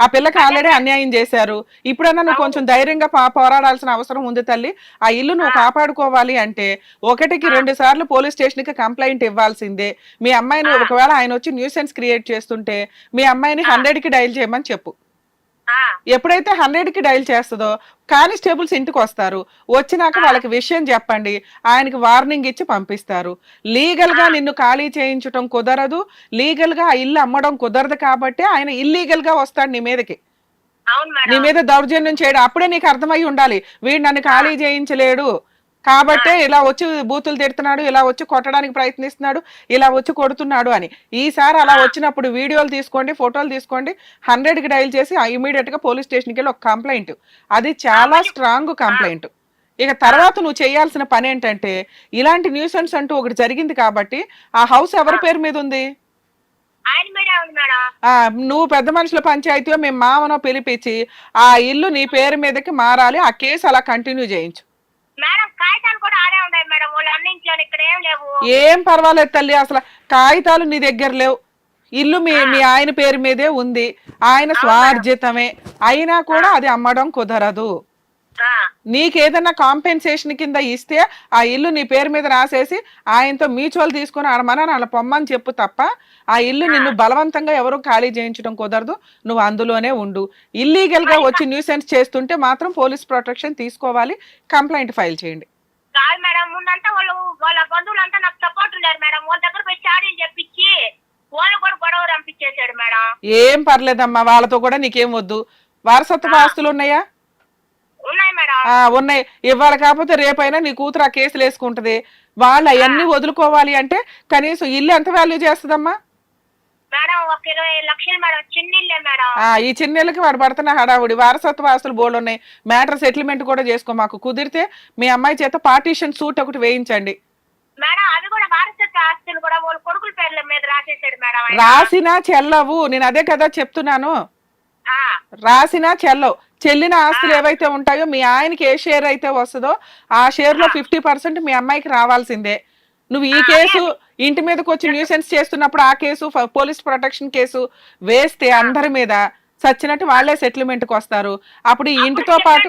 ఆ పిల్లకి ఆల్రెడీ అన్యాయం చేశారు. ఇప్పుడన్నా నువ్వు కొంచెం ధైర్యంగా పా- పోరాడాల్సిన అవసరం ఉంది తల్లి. ఆ ఇల్లు నువ్వు కాపాడుకోవాలి అంటే ఒకటికి రెండు సార్లు పోలీస్ స్టేషన్కి కంప్లైంట్ ఇవ్వాల్సిందే. మీ అమ్మాయిని ఒకవేళ ఆయన వచ్చి న్యూసెన్స్ క్రియేట్ చేస్తుంటే మీ అమ్మాయిని హండ్రెడ్కి డైల్ చేయమని చెప్పు. ఎప్పుడైతే హండ్రెడ్కి డైల్ చేస్తుందో కానిస్టేబుల్స్ ఇంటికి వస్తారు వచ్చినాక వాళ్ళకి విషయం చెప్పండి. ఆయనకి వార్నింగ్ ఇచ్చి పంపిస్తారు. లీగల్గా నిన్ను ఖాళీ చేయించడం కుదరదు. లీగల్గా ఆ ఇల్లు అమ్మడం కుదరదు కాబట్టి ఆయన ఇల్లీగల్గా వస్తాడు నీ మీదకి. నీ మీద దౌర్జన్యం చేయడం అప్పుడే నీకు అర్థమై ఉండాలి. వీడు నన్ను ఖాళీ చేయించలేడు. కాబట్టే ఇలా వచ్చి బూతులు తిడుతున్నాడు ఇలా వచ్చి కొట్టడానికి ప్రయత్నిస్తున్నాడు ఇలా వచ్చి కొడుతున్నాడు అని. ఈసారి అలా వచ్చినప్పుడు వీడియోలు తీసుకోండి ఫోటోలు తీసుకోండి హండ్రెడ్కి డైల్ చేసి ఇమీడియట్గా పోలీస్ స్టేషన్కి వెళ్ళి ఒక కంప్లైంట్. అది చాలా స్ట్రాంగ్ కంప్లైంట్. ఇక తర్వాత నువ్వు చేయాల్సిన పని ఏంటంటే ఇలాంటి న్యూసెన్స్ అంటూ ఒకటి జరిగింది కాబట్టి ఆ హౌస్ ఎవరి పేరు మీద ఉంది? నువ్వు పెద్ద మనుషుల పంచాయతీలో మేము మామనో పిలిపించి ఆ ఇల్లు నీ పేరు మీదకి మారాలి ఆ కేసు అలా కంటిన్యూ చేయించు. మేడం కాగితాలు కూడా ఆడే ఉన్నాయి మేడం వాళ్ళు అన్నింట్లో ఇక్కడ ఏం లేవు. ఏం పర్వాలేదు తల్లి అసలు కాగితాలు నీ దగ్గర లేవు. ఇల్లు మీ మీ ఆయన పేరు మీదే ఉంది. ఆయన స్వార్జితమే. అయినా కూడా అది అమ్మడం కుదరదు. నీకేదన్నా కాంపెన్సేషన్ కింద ఇస్తే ఆ ఇల్లు నీ పేరు మీద రాసేసి ఆయనతో మ్యూచువల్ తీసుకుని ఆడమని అలా పొమ్మని చెప్పు తప్ప ఆ ఇల్లు నిన్ను బలవంతంగా ఎవరు ఖాళీ చేయించడం కుదరదు. నువ్వు అందులోనే ఉండు. ఇల్లీగల్గా వచ్చి న్యూసెన్స్ చేస్తుంటే మాత్రం పోలీస్ ప్రొటెక్షన్ తీసుకోవాలి. కంప్లైంట్ ఫైల్ చేయండి. కాదు మేడం వాళ్ళు వాళ్ళ బంధువులంతా నాకు సపోర్ట్ ఉన్నారు మేడం. వాళ్ళ దగ్గర పోయి చాడీలు చెప్పించి వాళ్ళు కూడా గొడవ రంపించేశాడు మేడం. ఏం పర్లేదమ్మా వాళ్ళతో కూడా నీకేం వద్దు. వారసత్వ ఆస్తులు ఉన్నాయా ఉన్నాయి మేడం. ఆ ఉన్నాయి. ఇవాళ కాకపోతే రేపైనా నీ కూతురు ఆ కేసులు వేసుకుంటది. వాళ్ళు అవన్నీ వదులుకోవాలి అంటే కనీసం ఇల్లు ఎంత వాల్యూ చేస్తుందమ్మా? ఈ చిన్నెళ్ళకి వాడు పడుతున్న హడావుడి. వారసత్వ ఆస్తులు బోర్డు ఉన్నాయి. మ్యాటర్ సెటిల్మెంట్ కూడా చేసుకో మాకు. కుదిరితే మీ అమ్మాయి చేత పార్టీషన్ సూట్ ఒకటి వేయించండి. మేడం అవి కూడా వారసత్వ ఆస్తులు కూడా వాళ్ళ కొడుకుల పేర్ల మీద రాసేసాడు మేడం ఆయన. రాసినా చెల్లవు. నేను అదే కదా చెప్తున్నాను. రాసినా చెల్లవు. చెల్లిన ఆస్తులు ఏవైతే ఉంటాయో మీ ఆయనకి ఏ షేర్ అయితే వస్తుందో ఆ షేర్లో ఫిఫ్టీ పర్సెంట్ మీ అమ్మాయికి రావాల్సిందే. నువ్వు ఈ కేసు ఇంటి మీదకి వచ్చి న్యూసెన్స్ చేస్తున్నప్పుడు ఆ కేసు పోలీస్ ప్రొటెక్షన్ కేసు వేస్తే అందరి మీద సచ్చినట్టు వాళ్ళే సెటిల్మెంట్కి వస్తారు. అప్పుడు ఈ ఇంటితో పాటు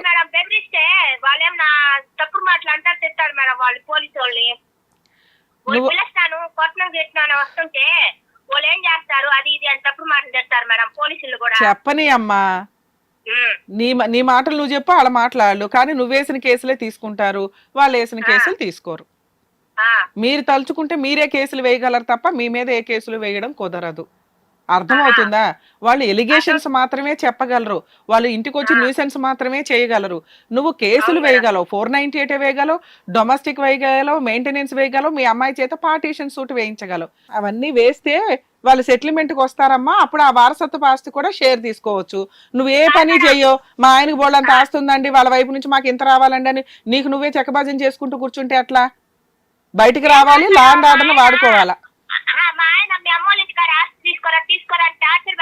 నువ్వు- వాళ్ళు ఏం చేస్తారు? అది ఇది అని తప్పుడు మాటలు తెస్తారు మేడం. పోలీసులు కూడా. చెప్పని అమ్మా. నీ నీ మాటలు నువ్వు చెప్పు వాళ్ళ మాట్లాడు. కానీ నువ్వు వేసిన కేసులే తీసుకుంటారు. వాళ్ళు వేసిన కేసులు తీసుకోరు. మీరు తలుచుకుంటే మీరే కేసులు వేయగలరు తప్ప మీ మీద ఏ కేసులు వేయడం కుదరదు. అర్థమవుతుందా? వాళ్ళు ఎలిగేషన్స్ మాత్రమే చెప్పగలరు. వాళ్ళు ఇంటికి వచ్చి న్యూసెన్స్ మాత్రమే చేయగలరు. నువ్వు కేసులు వేయగలవు. ఫోర్ నైన్టీ ఎయిట్ వేయగలవు. డొమెస్టిక్ వేయగలవు. మెయింటెనెన్స్ వేయగలవు. మీ అమ్మాయి చేత పార్టీషన్ సూట్ వేయించగలవు. అవన్నీ వేస్తే వాళ్ళు సెటిల్మెంట్కి వస్తారమ్మా. అప్పుడు ఆ వారసత్వ ఆస్తి కూడా షేర్ తీసుకోవచ్చు. నువ్వు ఏ పని చెయ్యో? మా ఆయనకి బోళ్ళంత ఆస్తి ఉందండి వాళ్ళ వైపు నుంచి మాకు ఇంత రావాలండి అని. నీకు నువ్వే చెక్కబాజం చేసుకుంటూ కూర్చుంటే అట్లా బయటికి రావాలి లా అండ్ ఆర్డర్ వాడుకోవాలా? తీసుకోరా తీసుకోరా అని టార్చర్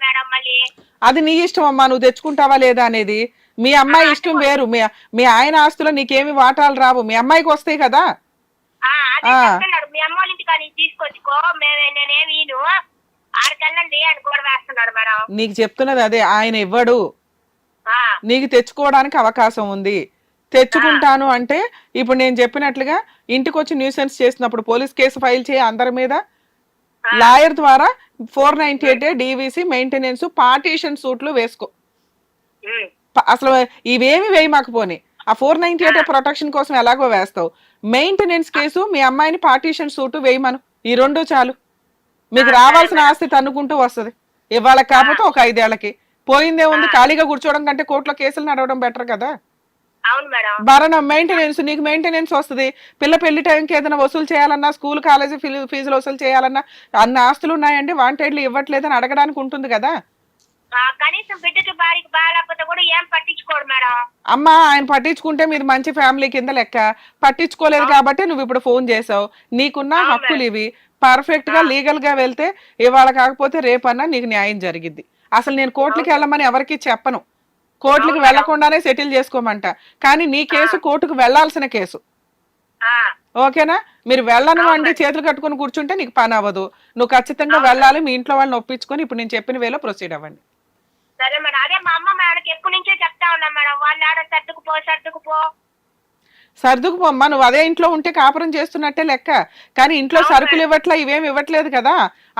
మేడం మళ్ళీ. అది నీ ఇష్టం అమ్మా నువ్వు తెచ్చుకుంటావా లేదా అనేది. మీ అమ్మాయి ఇష్టం వేరు. మీ మీ ఆయన ఆస్తులో నీకేమి వాటాలు రావు. మీ అమ్మాయికి వస్తాయి కదా. ఆ, అదే ఆ. చెప్తున్నాడు. మీ అమ్మోళ్ళ ఇంటికాడ నుంచి తీసుకొచ్చుకో. మేమే నేనేమి ఈను ఆడికెళ్ళండి అని కూడా వేస్తున్నాడు మేడం. నీకు చెప్తున్నది అదే. ఆయన ఇవ్వడు. ఆ, నీకు తెచ్చుకోవడానికి అవకాశం ఉంది. తెచ్చుకుంటాను అంటే ఇప్పుడు నేను చెప్పినట్లుగా ఇంటికి వచ్చి న్యూసెన్స్ చేసినప్పుడు పోలీస్ కేసు ఫైల్ చేయి అందరి మీద. లాయర్ ద్వారా four ninety eight DVC maintenance partition సూట్లు వేసుకో. అసలు ఇవేమి వేయమాకపోని. ఆ ఫోర్ నైన్టీ ఎయిట్ ప్రొటెక్షన్ కోసం ఎలాగో వేస్తావు. మెయింటెనెన్స్ కేసు మీ అమ్మాయిని పార్టీషన్ సూటు వేయమను. ఈ రెండు చాలు. మీకు రావాల్సిన ఆస్తి తన్నుకుంటూ వస్తది. ఇవాళ కాకపోతే ఒక ఐదేళ్ళకి పోయిందే ఉంది ఖాళీగా కూర్చోవడం కంటే కోర్టులో కేసులు నడవడం బెటర్ కదా. భరణం మెయింటెనెన్స్ నీకు మెయింటెనెన్స్ వస్తుంది. పిల్ల పెళ్ళి టైంకి ఏదైనా వసూలు చేయాలన్నా స్కూల్ కాలేజీ ఫీజులు వసూలు చేయాలన్నా అన్ని ఆస్తులు ఉన్నాయండి వాంటెడ్లు ఇవ్వట్లేదని అడగడానికి ఉంటుంది కదా? కనీసం బిడ్డకి భార్యకి బాగాలేకపోతే కూడా ఏం పట్టించుకోడు మేడం. అమ్మ ఆయన పట్టించుకుంటే మీరు మంచి ఫ్యామిలీ కింద లెక్క. పట్టించుకోలేదు కాబట్టి నువ్వు ఇప్పుడు ఫోన్ చేసావు. నీకున్న హక్కులు ఇవి. పర్ఫెక్ట్గా లీగల్గా వెళ్తే ఇవాళ కాకపోతే రేపన్నా నీకు న్యాయం జరిగిద్ది. అసలు నేను కోర్టుకి వెళ్ళమని ఎవరికి చెప్పను. కోర్టులకు వెళ్ళకుండానే సెటిల్ చేసుకోమంట. కానీ నీ కేసు కోర్టుకు వెళ్ళాల్సిన కేసు. ఓకేనా? మీరు వెళ్ళను అండి చేతులు కట్టుకొని కూర్చుంటే నీకు పని అవ్వదు. నువ్వు ఖచ్చితంగా వెళ్ళాలి మీ ఇంట్లో వాళ్ళని ఒప్పించుకొని ఇప్పుడు నేను చెప్పిన వేలో ప్రొసీడ్ అవ్వండి. సరే మేడం. అదే మా అమ్మ మేడకి ఎప్పటి నుంచో చెప్తా ఉన్నా మేడం. వాళ్ళు ఆడ సర్దుకుపో సర్దుకుపో సర్దుకుపోమ్మా. నువ్వు అదే ఇంట్లో ఉంటే కాపురం చేస్తున్నట్టే లెక్క. కానీ ఇంట్లో సరుకులు ఇవ్వట్లా ఇవేం ఇవ్వట్లేదు కదా.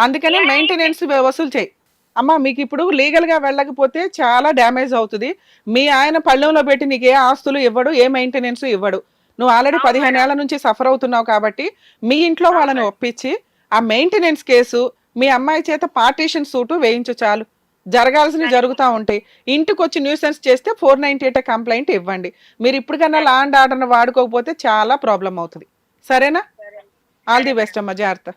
అందుకని మెయింటెనెన్స్ వసూలు చేయి. అమ్మా మీకు ఇప్పుడు లీగల్గా వెళ్ళకపోతే చాలా డ్యామేజ్ అవుతుంది. మీ ఆయన పళ్ళెంలో పెట్టి నీకు ఏ ఆస్తులు ఇవ్వడు ఏ మెయింటెనెన్స్ ఇవ్వడు. నువ్వు ఆల్రెడీ పదిహేను ఏళ్ళ నుంచి సఫర్ అవుతున్నావు కాబట్టి మీ ఇంట్లో వాళ్ళని ఒప్పించి ఆ మెయింటెనెన్స్ కేసు మీ అమ్మాయి చేత పార్టీషన్ సూటు వేయించు చాలు. జరగాల్సినవి జరుగుతూ ఉంటాయి. ఇంటికి వచ్చి న్యూసెన్స్ చేస్తే ఫోర్ నైన్టీ ఎయిట్ కంప్లైంట్ ఇవ్వండి. మీరు ఇప్పటికన్నా లాండ్ ఆర్డర్ వాడుకోకపోతే చాలా ప్రాబ్లం అవుతుంది. సరేనా? ఆల్ ది బెస్ట్ అమ్మా జాగ్రత్త.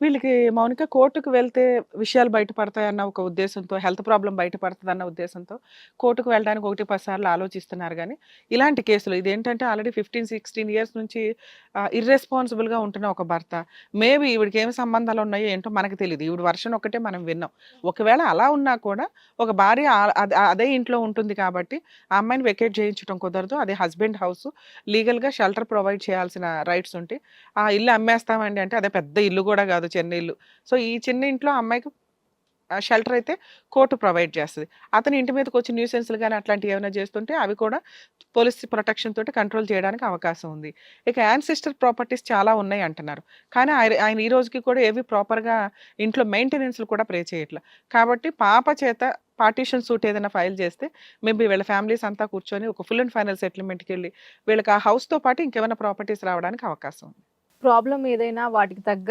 వీళ్ళకి మౌనిక కోర్టుకు వెళ్తే విషయాలు బయటపడతాయన్న ఒక ఉద్దేశంతో హెల్త్ ప్రాబ్లం బయటపడుతుందన్న ఉద్దేశంతో కోర్టుకు వెళ్ళడానికి ఒకటి పది సార్లు ఆలోచిస్తున్నారు కానీ ఇలాంటి కేసులు ఇదేంటంటే ఆల్రెడీ ఫిఫ్టీన్ సిక్స్టీన్ ఇయర్స్ నుంచి ఇర్రెస్పాన్సిబుల్గా ఉంటున్న ఒక భర్త. మేబీ ఈవిడికి ఏమి సంబంధాలు ఉన్నాయో ఏంటో మనకు తెలియదు ఈవిడ వర్షన్ ఒకటే మనం విన్నాం. ఒకవేళ అలా ఉన్నా కూడా ఒక భార్య అదే ఇంట్లో ఉంటుంది కాబట్టి ఆ అమ్మాయిని వెకేట్ చేయించడం కుదరదు. అదే హస్బెండ్ హౌస్ లీగల్గా షెల్టర్ ప్రొవైడ్ చేయాల్సిన రైట్స్ ఉంటాయి ఆ ఇల్లు అమ్మేస్తామండి అంటే అదే పెద్ద ఇల్లు కూడా కాదు. చిన్న ఇల్లు సో ఈ చిన్న ఇంట్లో అమ్మాయికి షెల్టర్ అయితే కోర్టు ప్రొవైడ్ చేస్తుంది. అతని ఇంటి మీదకి వచ్చి న్యూసెన్స్లు కానీ అట్లాంటివి ఏమైనా చేస్తుంటే అవి కూడా పోలీస్ ప్రొటెక్షన్ తోటి కంట్రోల్ చేయడానికి అవకాశం ఉంది. ఇక యాన్సిస్టర్ ప్రాపర్టీస్ చాలా ఉన్నాయి అంటున్నారు. కానీ ఆయన ఆయన ఈ రోజుకి కూడా ఏవి ప్రాపర్గా ఇంట్లో మెయింటెనెన్స్లు కూడా ప్రే చేయట్లేదు కాబట్టి పాప చేత పార్టీషన్ సూట్ ఏదైనా ఫైల్ చేస్తే మేబీ వీళ్ళ ఫ్యామిలీస్ అంతా కూర్చొని ఒక ఫుల్ అండ్ ఫైనల్ సెటిల్మెంట్కి వెళ్ళి వీళ్ళకి ఆ హౌస్తో పాటు ఇంకేమైనా ప్రాపర్టీస్ రావడానికి అవకాశం ఉంది. ప్రాబ్లం ఏదైనా వాటికి తగ్గ